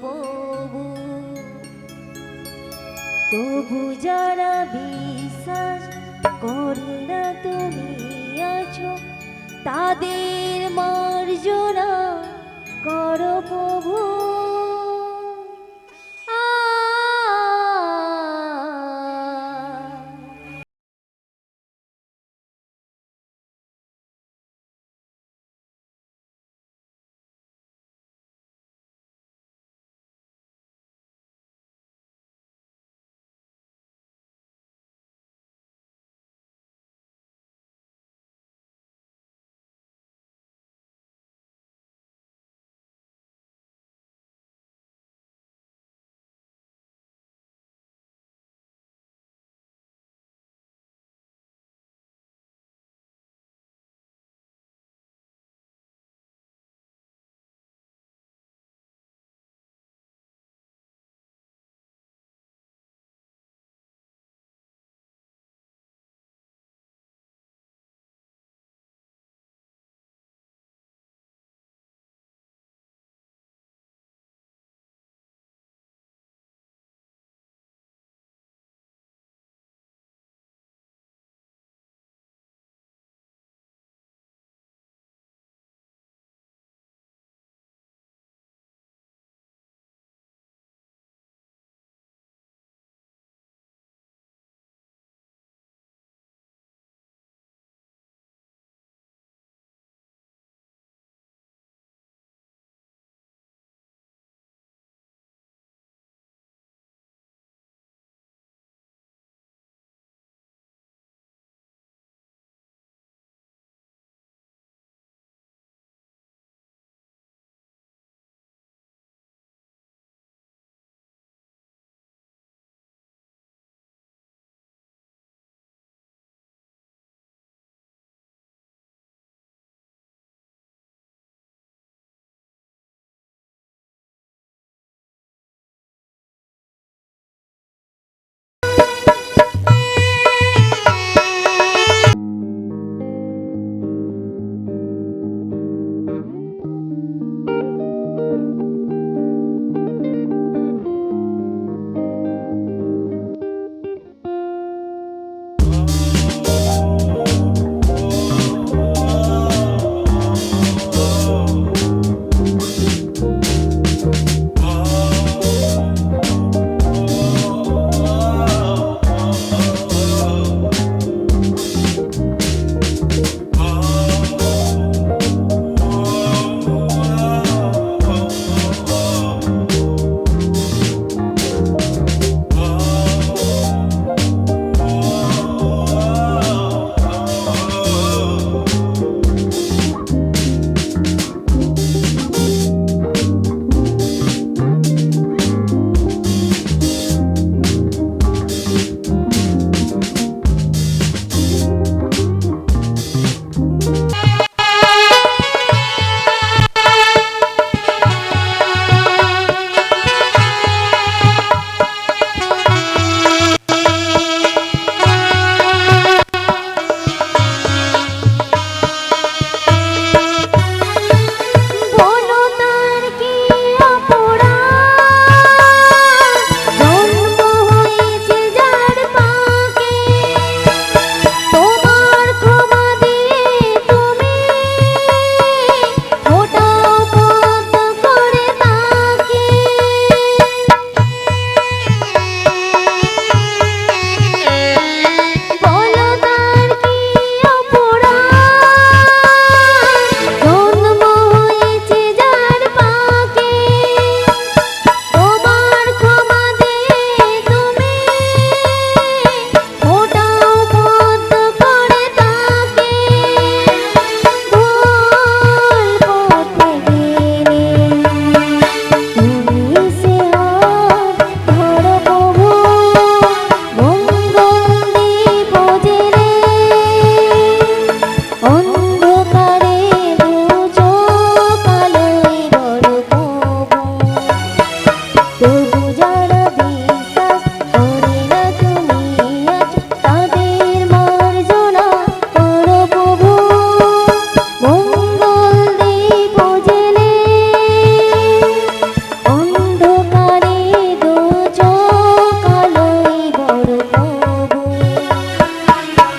প্রভু। তবু যারা বিশ্বাস করে না তুমি আছো তাদের মার্জনা করো প্রভু।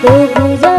不如